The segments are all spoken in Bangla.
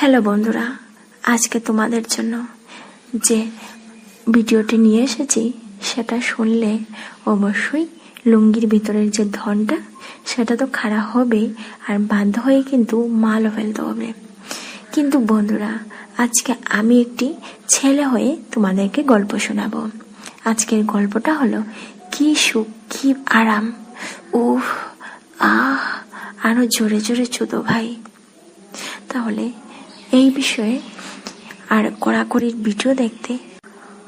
হ্যালো বন্ধুরা, আজকে তোমাদের জন্য যে ভিডিওটি নিয়ে এসেছি, সেটা শুনলে অবশ্যই লুঙ্গির ভিতরের যে ধনটা, সেটা তো খারাপ হবেই আর বাধ্য হয়ে কিন্তু মালও ফেলতে হবে। কিন্তু বন্ধুরা, আজকে আমি একটি ছেলে হয়ে তোমাদেরকে গল্প শোনাবো। আজকের গল্পটা হলো, কি সুখ, কি আরাম। উফ, আহ, আরও জোরে জোরে চুদো ভাই। তাহলে এই বিষয়ে আর কড়াকড়ির ভিডিও দেখতে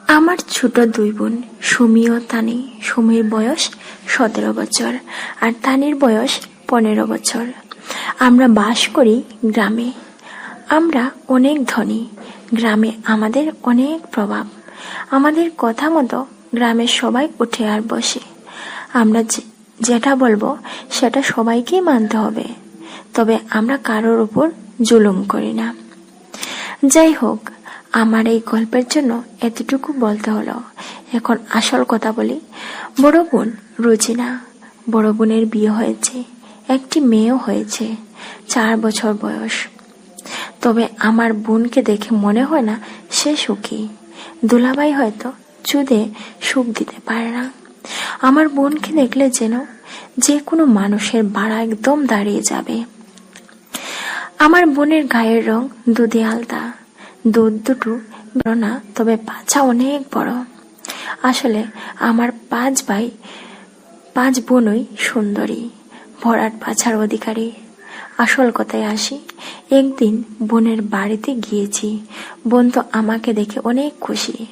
আমার ছোট দুই বোন সুমি ও তানি। সুমির বয়স সতেরো বছর আর তানির বয়স পনেরো বছর। আমরা বাস করি গ্রামে। আমরা অনেক ধনী। গ্রামে আমাদের অনেক প্রভাব। আমাদের কথা মতো গ্রামের সবাই উঠে আর বসে। আমরা যেটা বলব সেটা সবাইকেই মানতে হবে। তবে আমরা কারোর উপর জুলুম করি না। যাই হোক আমার এই গল্পের জন্য এতটুকু বলতে হলো। এখন আসল কথা বলি। বড় বোন রুজিনা, বড় বোনের বিয়ে হয়েছে, একটি মেয়েও হয়েছে, চার বছর বয়স। তবে আমার বোনকে দেখে মনে হয় না সে সুখী। দুলাভাই হয়তো চুদে সুখ দিতে পারে না। আমার বোনকে দেখলে যেন যে কোনো মানুষের বাড়া একদম দাঁড়িয়ে যাবে। আমার বোনের গায়ের রং দুধে আলতা। দুধ দুটো বড় না, তবে পাছা অনেক বড়। আসলে আমার পাঁচ ভাই, পাঁচ বোনই সুন্দরী, ভরাট পাছার অধিকারী। আসল কথায় আসি, একদিন বোনের বাড়িতে গিয়েছি। বোন তো আমাকে দেখে অনেক খুশি।